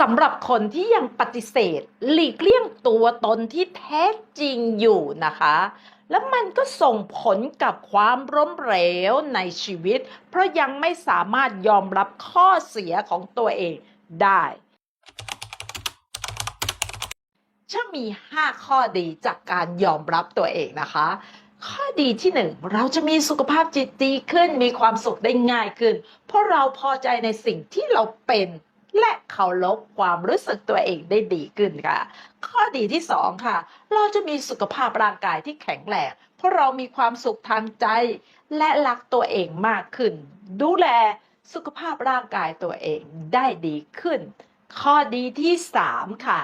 สำหรับคนที่ยังปฏิเสธ หลีกเลี่ยงตัวตนที่แท้จริงอยู่นะคะ แล้วมันก็ส่งผลกับความล้มเหลวในชีวิต เพราะยังไม่สามารถยอมรับข้อเสียของตัวเองได้จะมี 5 ข้อดีจากการยอมรับตัวเองนะคะ ข้อดีที่ 1 เราจะมีสุขภาพจิตดีขึ้น มีความสุขได้ง่ายขึ้น เพราะเราพอใจในสิ่งที่เราเป็น และเคารพความรู้สึกตัวเองได้ดีขึ้นค่ะ ข้อดีที่ 2 ค่ะ เราจะมีสุขภาพร่างกายที่แข็งแรงเพราะเรามีความสุขทางใจ และรักตัวเองมากขึ้น ดูแลสุขภาพร่างกายตัวเองได้ดีขึ้น ข้อดีที่ 3 ค่ะ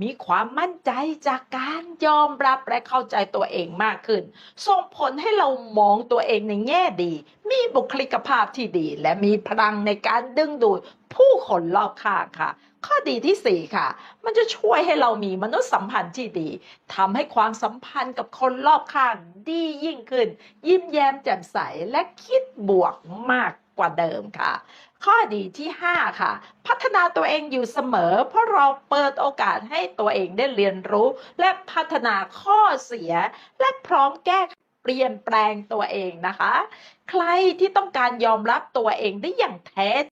มีความมั่นใจจากการยอมรับและเข้าใจตัวเองมากขึ้น ส่งผลให้เรามองตัวเองในแง่ดี มีบุคลิกภาพที่ดี และมีพลังในการดึงดูดผู้คนรอบข้างค่ะ ข้อดีที่ 4 ค่ะ มันจะช่วยให้เรามีมนุษยสัมพันธ์ที่ดีทำให้ความสัมพันธ์กับคนรอบข้างดียิ่งขึ้น ยิ้มแย้มแจ่มใสและคิดบวกมาก กว่าเดิมค่ะ ข้อดีที่ 5 ค่ะ พัฒนาตัวเองอยู่เสมอ เพราะเราเปิดโอกาสให้ตัวเองได้เรียนรู้ และพัฒนาข้อเสีย และพร้อมแก้เปลี่ยนแปลงตัวเองนะคะ ใครที่ต้องการยอมรับตัวเองได้อย่างแท้